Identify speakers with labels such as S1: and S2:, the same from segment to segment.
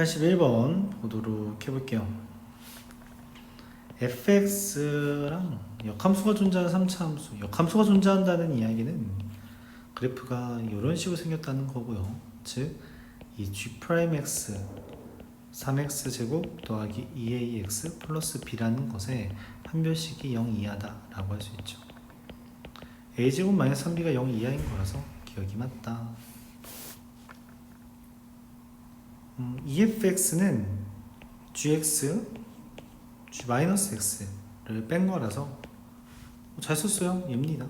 S1: 81번 보도록 해볼게요. fx랑 역함수가 존재하는 3차 함수. 역함수가 존재한다는 이야기는 그래프가 이런 식으로 생겼다는 거고요. 즉, 이 g'x 3x 제곱 더하기 2ax 플러스 b라는 것에 판별식이 0 이하다라고 할 수 있죠. a 제곱 마이너스 3b가 0 이하인 거라서 기억이 맞다. 음, EFX는 GX, G 마이너스 X를 뺀 거라서 잘 썼어요. 얘입니다.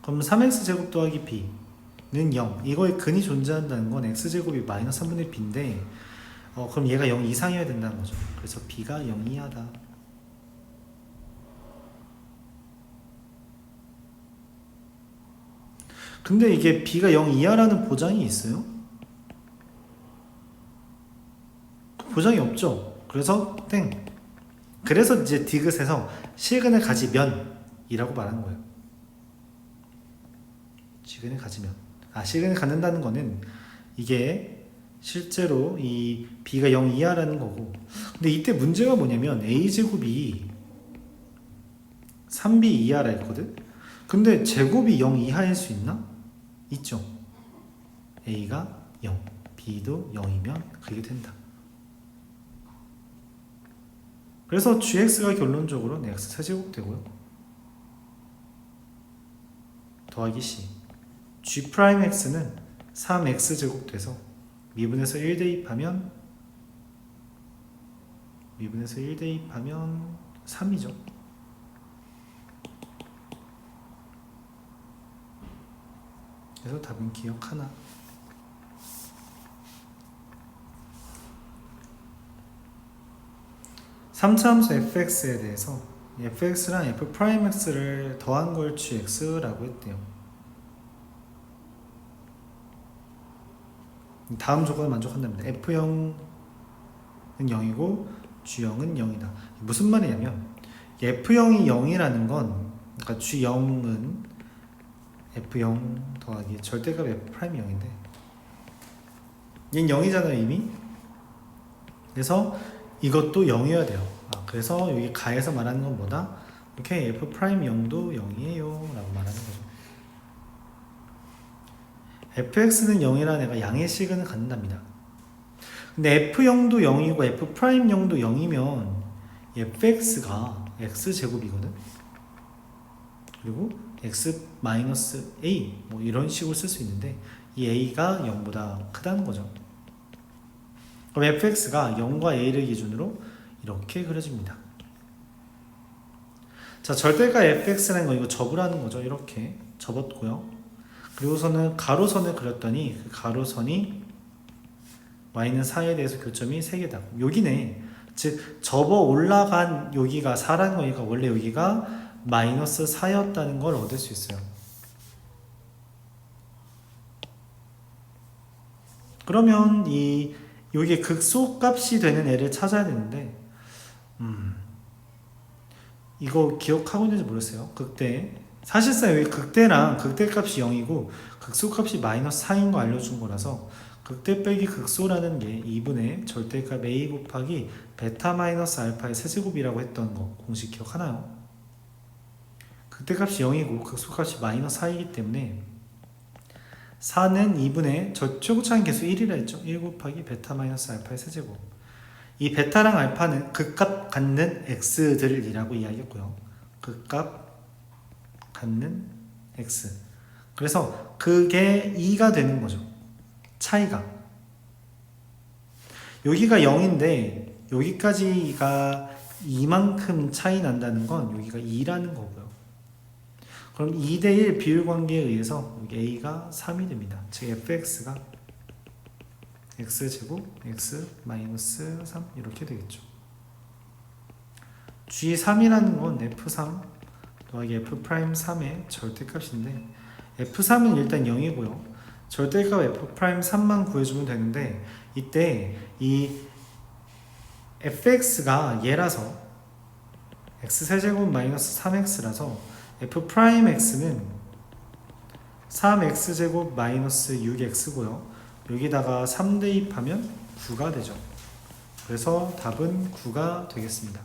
S1: 그럼 3X 제곱 더하기 B는 0. 이거의 근이 존재한다는 건 X 제곱이 마이너스 3분의 B인데 어, 그럼 얘가 0 이상이어야 된다는 거죠. 그래서 B가 0 이하다. 근데 이게 B가 0 이하라는 보장이 있어요? 보장이 없죠. 그래서 땡. 그래서 이제 디귿에서 실근을 가지면이라고 말하는 거예요. 실근을 가지면. 아, 실근을 갖는다는 거는 이게 실제로 이 b가 0 이하라는 거고. 근데 이때 문제가 뭐냐면 a 제곱이 3b 이하라 했거든. 근데 제곱이 0 이하일 수 있나? 있죠. a가 0, b도 0이면 그게 된다. 그래서 gx가 결론적으로는 x 세제곱 되고요. 더하기 c. g 프라임 x는 3x 제곱 돼서 미분에서 1 대입하면 미분에서 1 대입하면 3이죠. 그래서 답은 기억 하나. 3차 함수 fx에 대해서 fx랑 f 프라임 x를 더한 걸 gx라고 했대요. 다음 조건을 만족한답니다. f0은 0이고 g0은 0이다. 무슨 말이냐면 f0이 0이라는 건 그러니까 g0은 f0 더하기 절대값 f 프라임이 0인데 얘는 0이잖아요 이미. 그래서 이것도 0이어야 돼요. 아, 그래서 여기 가에서 말하는 건 뭐다? 이렇게 f 프라임 0도 0이에요 라고 말하는 거죠. fx는 0이라는 애가 양의 시근을 갖는답니다. 근데 f0도 0이고 f 프라임 0도 0이면 fx가 x 제곱이거든. 그리고 x a 뭐 이런 식으로 쓸 수 있는데 이 a가 0보다 크다는 거죠. 그럼 fx가 0과 a를 기준으로 이렇게 그려집니다. 자, 절대가 fx라는 거 이거 접으라는 거죠. 이렇게 접었고요. 그리고서는 가로선을 그렸더니 그 가로선이 y는 4에 대해서 교점이 3개다. 여기네. 즉 접어 올라간 여기가 4라는 거니까 원래 여기가 마이너스 4였다는 걸 얻을 수 있어요. 그러면 이 여기 극소값이 되는 애를 찾아야 되는데 음 이거 기억하고 있는지 모르겠어요. 극대 사실상 여기 극대랑 극대값이 0이고 극소값이 마이너스 4인 거 알려준 거라서 극대 빼기 극소라는 게 2분의 절대값 a 곱하기 베타 마이너스 알파의 세제곱이라고 했던 거 공식 기억하나요? 극대값이 0이고 극소값이 마이너스 4이기 때문에 4는 2분의 저 최고차인 계수 1이라 했죠. 1 곱하기 베타 마이너스 알파의 세제곱. 이 베타랑 알파는 극값 갖는 x들이라고 이야기했고요. 극값 갖는 x. 그래서 그게 2가 되는 거죠. 차이가. 여기가 0인데 여기까지가 이만큼 차이 난다는 건 여기가 2라는 거고요. 그럼 2대1 비율 관계에 의해서 a가 3이 됩니다. 즉 fx가 x제곱 x 마이너스 3 이렇게 되겠죠. g3이라는 건 f3 더하기 f 프라임 3의 절대값인데 f3은 일단 0이고요. 절대값 f 프라임 3만 구해주면 되는데 이때 이 fx가 얘라서 x 세제곱 마이너스 3x라서 f 프라임 x는 3x 제곱 마이너스 6x고요. 여기다가 3 대입하면 9가 되죠. 그래서 답은 9가 되겠습니다.